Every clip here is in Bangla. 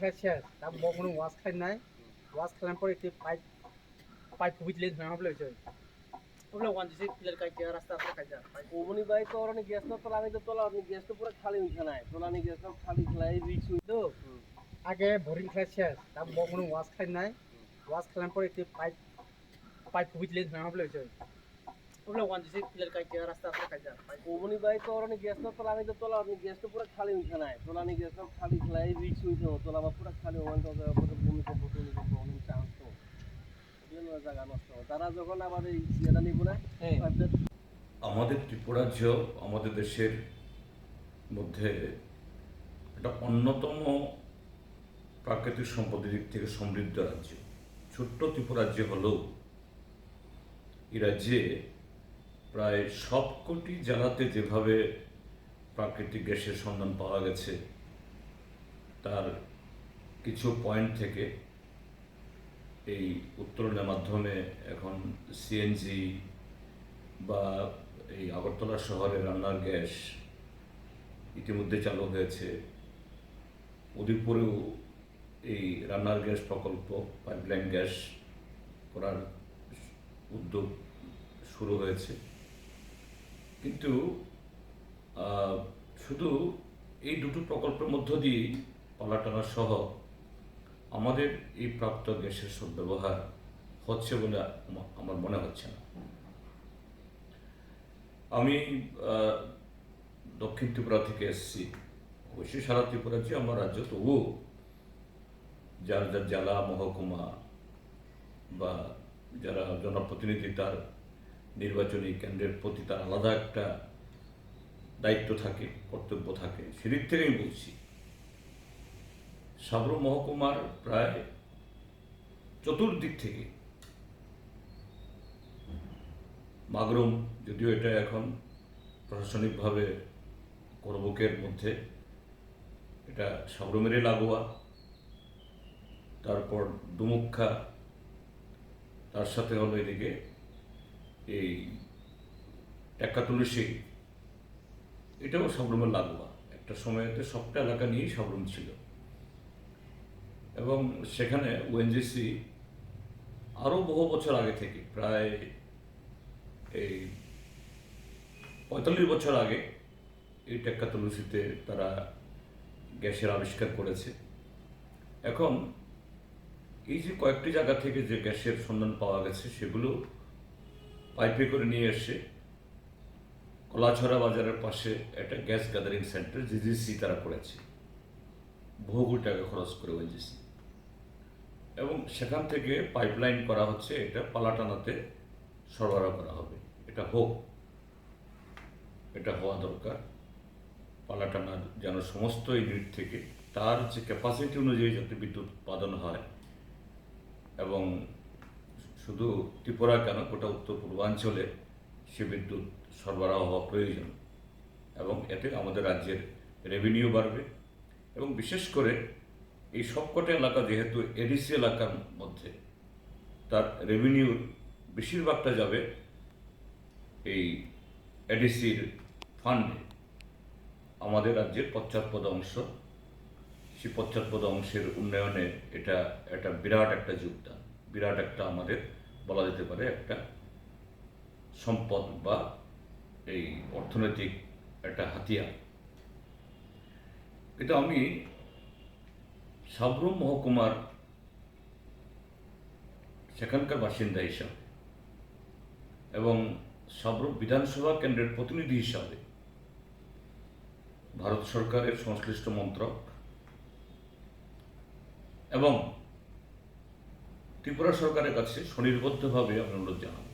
খেলা শেষ তারপর কোনো ওয়াশ খাই নাই। ওয়াশ খেলার পরে একটি পাইপ পাইপ বুঝলে ধরা বলে হয়েছে ওগুলো ওয়ান দিছে পিলার কাইতে রাস্তা রাস্তা কাইতে পাইপ ওমনি ভাই তো ওরা গ্যাস তো তোলা তো তোলা গ্যাস তো পুরো খালি তোলা নি গ্যাস তো খালি খেলাই রিক্স তো আগে বোরিং খেলা শেষ তারপর কোনো ওয়াশ খাই নাই। ওয়াশ খেলার পরে একটি পাইপ পাইপ বুঝলে ধরা হয়েছে ওয়ান কাইতে রাস্তা ওমনি ভাই তো গ্যাস তো তোলা তো তোলা গ্যাস তো পুরো খালি উঠে নাই। তোলা নি গ্যাস খালি খেলাই রিক্স উঠে তোলা বা পুরো খালি ওমান তো পুরো ভূমিকম্প ভূমিকম্প অনেক চান্স তো। জায়গা নষ্ট তারা যখন এই ইয়েটা নিব না আমাদের ত্রিপুরাজ্য আমাদের দেশের মধ্যে একটা অন্যতম প্রাকৃতিক সম্পদের দিক থেকে সমৃদ্ধ রাজ্য। ছোট্ট ত্রিপুরাজ্য হলেও এই রাজ্যে প্রায় সবকটি জেলাতে যেভাবে প্রাকৃতিক গ্যাসের সন্ধান পাওয়া গেছে, তার কিছু পয়েন্ট থেকে এই উত্তরণের মাধ্যমে এখন সিএনজি বা এই আগরতলা শহরে রান্নার গ্যাস ইতিমধ্যে চালু হয়েছে। উদয়পুরেও এই রান্নার গ্যাস প্রকল্প পাইপলাইন গ্যাস করার উদ্যোগ শুরু হয়েছে। কিন্তু শুধু এই দুটো প্রকল্পের মধ্য দিয়েই পালাটানা সহ আমাদের এই প্রাপ্ত গ্যাসের সদ্ব্যবহার হচ্ছে বলে আমার মনে হচ্ছে না। আমি দক্ষিণ ত্রিপুরা থেকে এসেছি। অবশ্যই সারা ত্রিপুরা যে আমার রাজ্য, তবুও যার যার জেলা, মহকুমা বা যারা জনপ্রতিনিধি তার নির্বাচনী কেন্দ্রের প্রতি তার আলাদা একটা দায়িত্ব থাকে, কর্তব্য থাকে সেদিক থেকে আমি বলছি। সাবরু মহকুমার প্রায় চতুর্দিক থেকে মাগরুম, যদিও এটা এখন প্রশাসনিকভাবে করবুকের মধ্যে, এটা সাবরুমেরই লাগোয়া। তারপর ডুমুক্ষা তার সাথে হলো এদিকে এই টেক্কা তুলসী এটাও সাবরুমের লাগোয়া একটা সময়তে সবটা এলাকা নিয়েই সাবরুম ছিল। এবং সেখানে ওএনজিসি আরও বহু বছর আগে থেকে প্রায় এই পঁয়তাল্লিশ বছর আগে এই টেক্কা তুলসীতে তারা গ্যাসের আবিষ্কার করেছে। এখন এই যে কয়েকটি জায়গা থেকে যে গ্যাসের সন্ধান পাওয়া গেছে, সেগুলো পাইপে করে নিয়ে এসে কলাছড়া বাজারের পাশে একটা গ্যাস গ্যাদারিং সেন্টার জিজিসি তারা করেছে। বহুগুল টাকা খরচ করে ওএনজিসি এবং সেখান থেকে পাইপলাইন করা হচ্ছে, এটা পালাটানাতে সরবরাহ করা হবে। এটা হোক, এটা হওয়া দরকার। পালাটানার যেন সমস্ত ইউনিট থেকে তার যে ক্যাপাসিটি অনুযায়ী যাতে বিদ্যুৎ উৎপাদন হয় এবং শুধু ত্রিপুরা কেন? গোটা উত্তর পূর্বাঞ্চলে সে বিদ্যুৎ সরবরাহ হওয়া প্রয়োজন। এবং এতে আমাদের রাজ্যের রেভিনিউ বাড়বে। এবং বিশেষ করে এই সবকটা এলাকা যেহেতু এডিসি এলাকার মধ্যে, তার রেভিনিউর বেশিরভাগটা যাবে এই এডিসির ফান্ডে আমাদের রাজ্যের পশ্চাৎপদ অংশ, সেই পশ্চাৎপদ অংশের উন্নয়নে এটা একটা বিরাট একটা যোগদান। বিরাট একটা আমাদের বলা যেতে পারে একটা সম্পদ বা এই অর্থনৈতিক একটা হাতিয়ার। কিন্তু আমি সাবরুম মহকুমার সেখানকার বাসিন্দা হিসাবে এবং সাবরুম বিধানসভা কেন্দ্রের প্রতিনিধি হিসাবে ভারত সরকারের সংশ্লিষ্ট মন্ত্রক এবং ত্রিপুরা সরকারের কাছে স্বনির্বদ্ধভাবে আমি অনুরোধ জানাব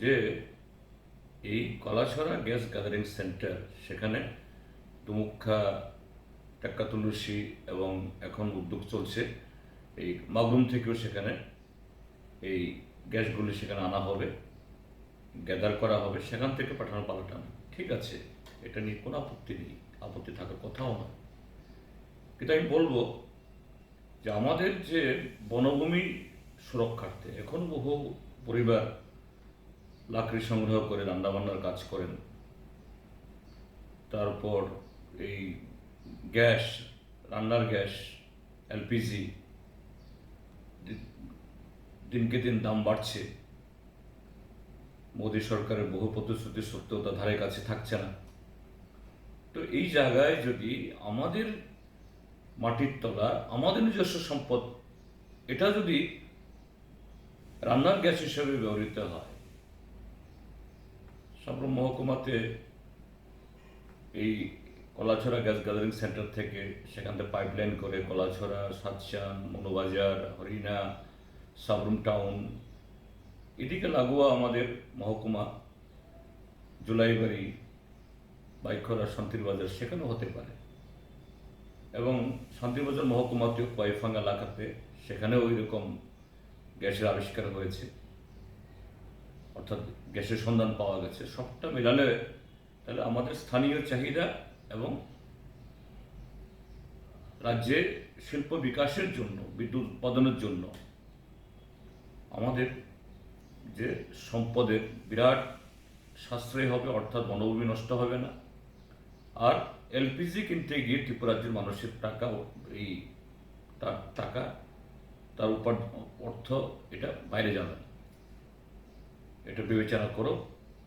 যে এই কলাছড়া গ্যাস গ্যাদারিং সেন্টার সেখানে দুমুখা টাক্কা তুলসী এবং এখন উদ্যোগ চলছে। এই মাগরুম থেকেও সেখানে এই গ্যাসগুলি সেখানে আনা হবে গ্যাদার করা হবে, সেখান থেকে পাঠানো পাল্টানো ঠিক আছে, এটা নিয়ে কোনো আপত্তি নেই, আপত্তি থাকার কথাও নয়। কিন্তু আমি বলব যে আমাদের যে বনভূমি সুরক্ষার্থে এখন বহু পরিবার লাকড়ি সংগ্রহ করে, রান্নাবান্নার কাজ করেন। তারপর এই গ্যাস, রান্নার গ্যাস, এলপিজি, দিনকে দিন দাম বাড়ছে। মোদী সরকারের বহু প্রতিশ্রুতি সত্ত্বেও তা ধারে কাছে থাকছে না। তো এই জায়গায় যদি আমাদের মাটির তলা, আমাদের নিজস্ব সম্পদ, এটা যদি রান্নার গ্যাস হিসেবে ব্যবহৃত হয় সাবরুম মহকুমাতে এই কলাছড়া গ্যাস গ্যাদারিং সেন্টার থেকে সেখান থেকে পাইপলাইন করে কলাছড়া, সাতচান, মনোবাজার, হরিণা সাবরুম টাউন এদিকে লাগোয়া আমাদের মহকুমা, জুলাইবাড়ি বাইখরা শান্তির বাজার, সেখানেও হতে পারে। এবং শান্তিবাজার মহকুমাতেও কয়েফাঙ্গা এলাকাতে সেখানেও ওই রকম গ্যাসের আবিষ্কার হয়েছে। অর্থাৎ গ্যাসের সন্ধান পাওয়া গেছে। সবটা মেলালে তাহলে আমাদের স্থানীয় চাহিদা এবং রাজ্যে শিল্প বিকাশের জন্য, বিদ্যুৎ উৎপাদনের জন্য আমাদের যে সম্পদের বিরাট সাশ্রয় হবে, অর্থাৎ বনভূমি নষ্ট হবে না। আর এলপিজি কিনতে গিয়ে ত্রিপুরা রাজ্যের মানুষের টাকা এই তার টাকা, তার উপর অর্থ এটা বাইরে যাবে এটা বিবেচনা করো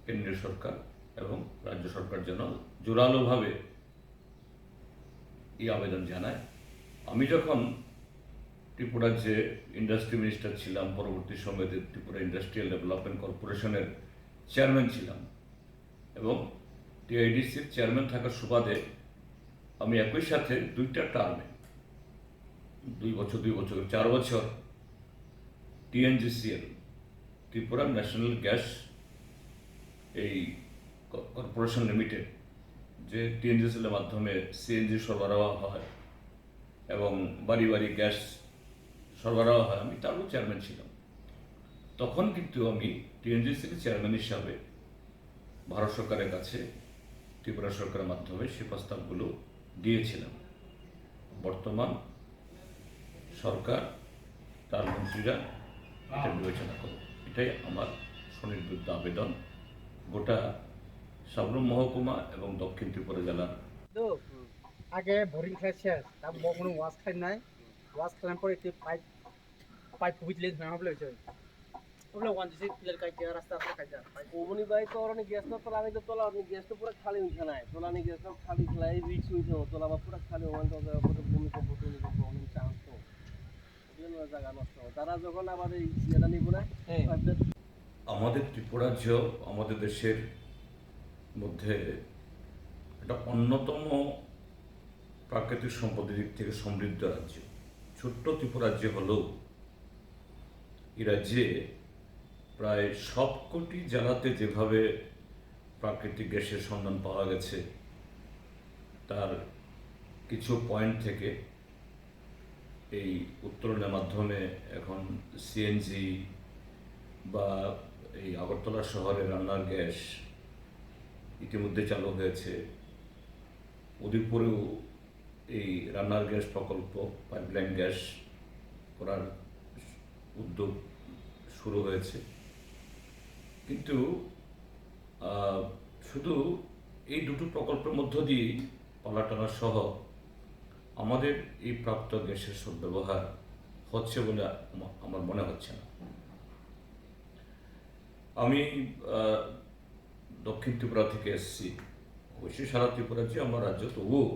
কেন্দ্রীয় সরকার এবং রাজ্য সরকার যেন জোরালোভাবে এই আবেদন জানায়। আমি যখন ত্রিপুরার যে ইন্ডাস্ট্রি মিনিস্টার ছিলাম, পরবর্তী সময়ে ত্রিপুরা ইন্ডাস্ট্রিয়াল ডেভেলপমেন্ট কর্পোরেশনের চেয়ারম্যান ছিলাম এবং টিআইডিসির চেয়ারম্যান থাকার সুবাদে আমি একই সাথে দুইটা টার্মে দুই বছর দুই বছর, চার বছর টিএনজিসিএল ত্রিপুরা ন্যাশনাল গ্যাস এই কর্পোরেশন লিমিটেড যে টিএনজিসিএলের মাধ্যমে সিএনজি সরবরাহ হয় এবং বাড়ি বাড়ি গ্যাস সরবরাহ হয়, আমি তারও চেয়ারম্যান ছিলাম। তখন কিন্তু আমি টিএনজিসির চেয়ারম্যান হিসাবে ভারত সরকারের কাছে ত্রিপুরা সরকারের মাধ্যমে সে প্রস্তাবগুলো দিয়েছিলাম। বর্তমান সরকার, তার মন্ত্রীরা এটা বিবেচনা করবে এটাই আমার সুনির্দিষ্ট আবেদন। গোটা সাবরুম মহকুমা এবং দক্ষিণ ত্রিপুরা জেলার তো, আগে বোরিং শেষ, তারপর কোনো ওয়াশ খাই নাই। ওয়াশ খাইলাম পরে একটি পাইপ পাইপ বুঝলেন ভেঙা বলে ওগুলো ওয়ান দিছে কাইতে রাস্তা কাইতে ওমনি তো গ্যাস তো তোলা তো তোলা গ্যাস তো পুরো খালি উঠে নাই। তোলা নি গ্যাস তো খালি খেলাই রিক্স তোলা বা পুরো খালি ওমান তো পুরো ভূমিকম্প ভূমিকম্প অনেক চান্স তো। জায়গা নষ্ট। তারা যখন আবার এই ইয়েটা নিব না আমাদের ত্রিপুরাজ্য আমাদের দেশের মধ্যে একটা অন্যতম প্রাকৃতিক সম্পদের দিক থেকে সমৃদ্ধ রাজ্য। ছোট্ট ত্রিপুরাজ্য হলেও এই রাজ্যে প্রায় সবকটি জেলাতে যেভাবে প্রাকৃতিক গ্যাসের সন্ধান পাওয়া গেছে, তার কিছু পয়েন্ট থেকে এই উত্তরণের মাধ্যমে এখন সিএনজি বা এই আগরতলা শহরে রান্নার গ্যাস ইতিমধ্যে চালু হয়েছে। উদয়পুরেও এই রান্নার গ্যাস প্রকল্প পাইপলাইন গ্যাস করার উদ্যোগ শুরু হয়েছে। কিন্তু শুধু এই দুটো প্রকল্পের মধ্য দিয়েই পালাটানা সহ আমাদের এই প্রাপ্ত গ্যাসের সদ্ব্যবহার হচ্ছে বলে আমার মনে হচ্ছে না। আমি দক্ষিণ ত্রিপুরা থেকে এসেছি। অবশ্যই সারা ত্রিপুরা যে আমার রাজ্য, তবুও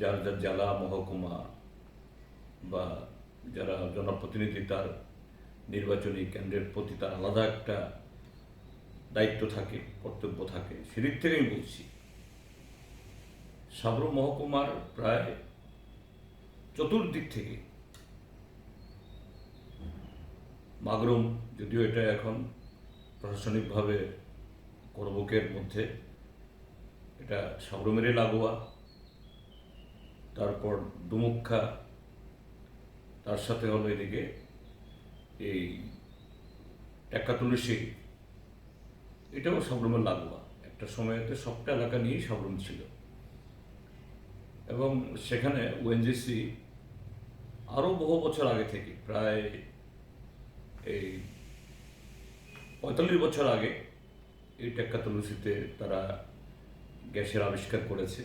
যার যার জেলা মহকুমা বা যারা জনপ্রতিনিধি তার নির্বাচনী কেন্দ্রের প্রতি তার আলাদা একটা দায়িত্ব থাকে, কর্তব্য থাকে, সেদিক থেকে আমি বলছি। সাবরু মহকুমার প্রায় চতুর্দিক থেকে মাগরুম, যদিও এটা এখন প্রশাসনিকভাবে করবকের মধ্যে, এটা সাবরুমেরই লাগোয়া, তারপর ডুমুক্ষা তার সাথে হলো এদিকে এই টেক্কা তুলসী এটাও সাবরুমের লাগোয়া একটা সময়তে সবটা এলাকা নিয়েই সাবরুম ছিল। এবং সেখানে ওএনজিসি আরও বহু বছর আগে থেকে প্রায় এই পঁয়তাল্লিশ বছর আগে এই টেক্কা তারা গ্যাসের আবিষ্কার করেছে।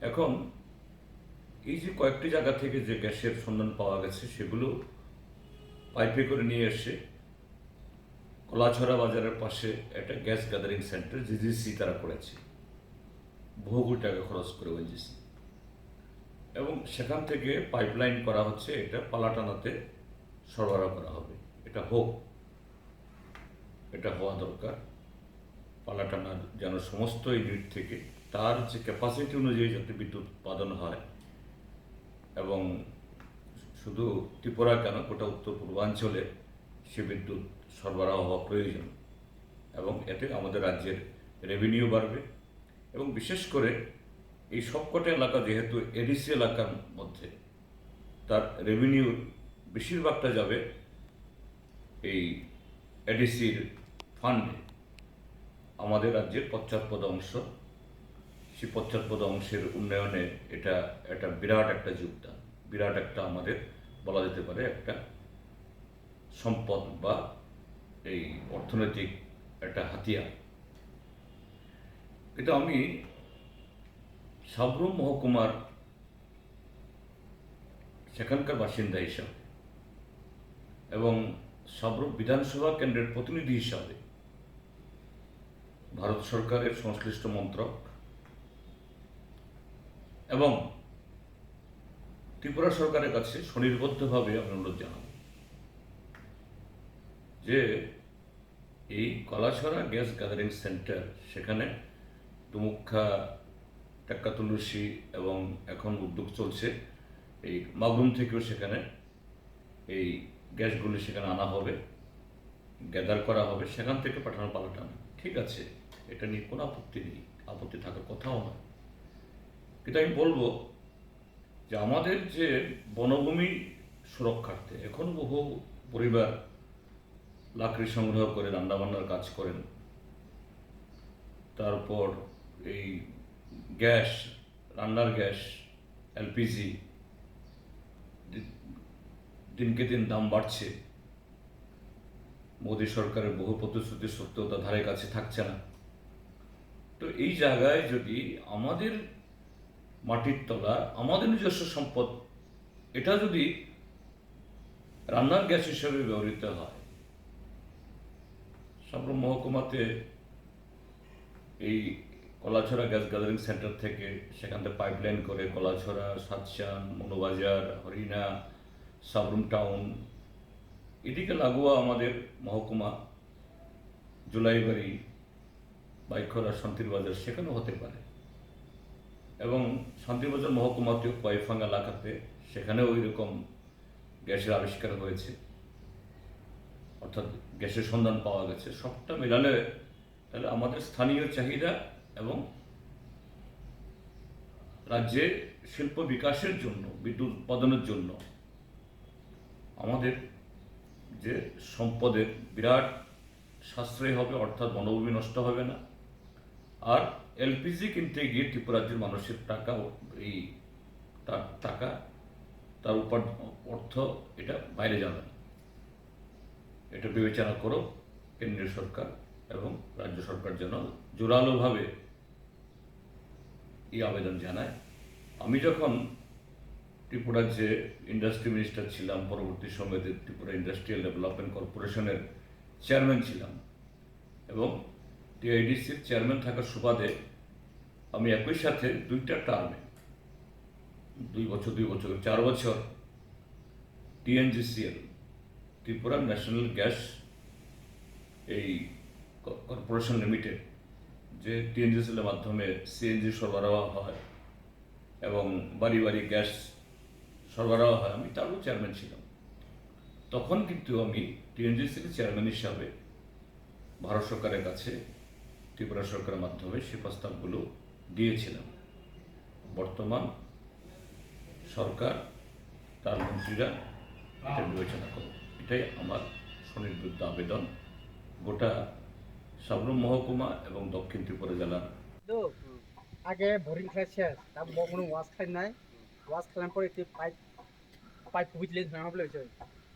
এখন এই যে কয়েকটি জায়গা থেকে যে গ্যাসের সন্ধান পাওয়া গেছে, সেগুলো পাইপে করে নিয়ে এসে কলাছড়া বাজারের পাশে একটা গ্যাস গ্যাদারিং সেন্টার জিজিসি তারা করেছে। বহু টাকা খরচ করে ওএনজিসি এবং সেখান থেকে পাইপলাইন করা হচ্ছে, এটা পালাটানাতে সরবরাহ করা হবে। এটা হোক, এটা হওয়া দরকার। পালাটানার যেন সমস্ত ইউনিট থেকে তার যে ক্যাপাসিটি অনুযায়ী যাতে বিদ্যুৎ উৎপাদন হয় এবং শুধু ত্রিপুরা কেন? গোটা উত্তর পূর্বাঞ্চলে সে বিদ্যুৎ সরবরাহ হওয়া প্রয়োজন এবং এতে আমাদের রাজ্যের রেভিনিউ বাড়বে এবং বিশেষ করে এই সবকটা এলাকা যেহেতু এডিসি এলাকার মধ্যে, তার রেভিনিউর বেশিরভাগটা যাবে এই এডিসির ফান্ডে আমাদের রাজ্যের পশ্চাৎপদ অংশ, সেই পশ্চাৎপদ অংশের উন্নয়নে এটা একটা বিরাট একটা যোগদান, বিরাট একটা আমাদের বলা যেতে পারে একটা সম্পদ বা এই অর্থনৈতিক একটা হাতিয়ার। কিন্তু আমি সাবরুম মহকুমার সেখানকার বাসিন্দা হিসাবে এবং সাবরুম বিধানসভা কেন্দ্রের প্রতিনিধি হিসাবে ভারত সরকারের সংশ্লিষ্ট মন্ত্রক এবং ত্রিপুরা সরকারের কাছে স্বনির্বদ্ধভাবে আমি অনুরোধ জানাব যে এই কলাছড়া গ্যাস গ্যাদারিং সেন্টার, সেখানে দুমুখা, টাক্কাতুলসি এবং এখন উদ্যোগ চলছে। এই মাগরুম থেকেও সেখানে এই গ্যাসগুলি সেখানে আনা হবে, গ্যাদার করা হবে, সেখান থেকে পাঠানো পাল্টানো ঠিক আছে, এটা নিয়ে কোনো আপত্তি নেই, আপত্তি থাকার কথাও নয়। কিন্তু আমি বলব যে আমাদের যে বনভূমি সুরক্ষার্থে এখন বহু পরিবার লাকড়ি সংগ্রহ করে, রান্নাবান্নার কাজ করেন। তারপর এই গ্যাস, রান্নার গ্যাস, এলপিজি দিনকে দিন দাম বাড়ছে। মোদী সরকারের বহু প্রতিশ্রুতি সত্ত্বেও তা ধারে কাছে থাকছে না। তো এই জায়গায় যদি আমাদের মাটির তলা, আমাদের নিজস্ব সম্পদ, এটা যদি রান্নার গ্যাস হিসেবে ব্যবহৃত হয় সাবরুম মহকুমাতে এই কলাছড়া গ্যাস গ্যাদারিং সেন্টার থেকে সেখান থেকে পাইপলাইন করে কলাছড়া, সাতচান, মনোবাজার, হরিণা, সাবরুম টাউন এদিকে লাগোয়া আমাদের মহকুমা, জুলাইবাড়ি বাইখরা শান্তির বাজার, সেখানেও হতে পারে। এবং শান্তিবাজার মহকুমাতেও কয়েফাঙ্গা এলাকাতে সেখানেও ওই রকম গ্যাসের আবিষ্কার হয়েছে। অর্থাৎ গ্যাসের সন্ধান পাওয়া গেছে। সবটা মেলালে তাহলে আমাদের স্থানীয় চাহিদা এবং রাজ্যে শিল্প বিকাশের জন্য, বিদ্যুৎ উৎপাদনের জন্য আমাদের যে সম্পদের বিরাট সাশ্রয় হবে, অর্থাৎ বনভূমি নষ্ট হবে না। আর এলপিজি কিনতে গিয়ে ত্রিপুরা রাজ্যের মানুষের টাকা এই তার টাকা, তার উপর অর্থ এটা বাইরে যাবে এটা বিবেচনা করো কেন্দ্রীয় সরকার এবং রাজ্য সরকার যেন জোরালোভাবে এই আবেদন জানায়। আমি যখন ত্রিপুরার যে ইন্ডাস্ট্রি মিনিস্টার ছিলাম, পরবর্তী সময়ে ত্রিপুরা ইন্ডাস্ট্রিয়াল ডেভেলপমেন্ট কর্পোরেশনের চেয়ারম্যান ছিলাম এবং টিআইডিসির চেয়ারম্যান থাকার সুবাদে আমি একই সাথে দুইটা টার্মে দুই বছর দুই বছর, চার বছর টিএনজিসিএল, ত্রিপুরা ন্যাশনাল গ্যাস এই কর্পোরেশন লিমিটেড, যে টিএনজিসিএলের মাধ্যমে সিএনজি সরবরাহ হয় এবং বাড়ি বাড়ি গ্যাস সরবরাহ হয়, আমি তারও চেয়ারম্যান ছিলাম। তখন কিন্তু আমি টিএনজিসির চেয়ারম্যান হিসাবে ভারত সরকারের কাছে ত্রিপুরা সরকারের মাধ্যমে সে প্রস্তাবগুলো দিয়েছিলাম। বর্তমান সরকার, তার মন্ত্রীরা এটা বিবেচনা করবে এটাই আমার স্বনির্বৃত্ত আবেদন। গোটা সাবরুম মহকুমা এবং দক্ষিণ ত্রিপুরা জেলার আগে বোরিং খাই শেষ, তারপর কোনো ওয়াশ খাই নাই। ওয়াশ খেলার পরে এতে পাইপ পাইপ ভাঙা বলে হয়েছে।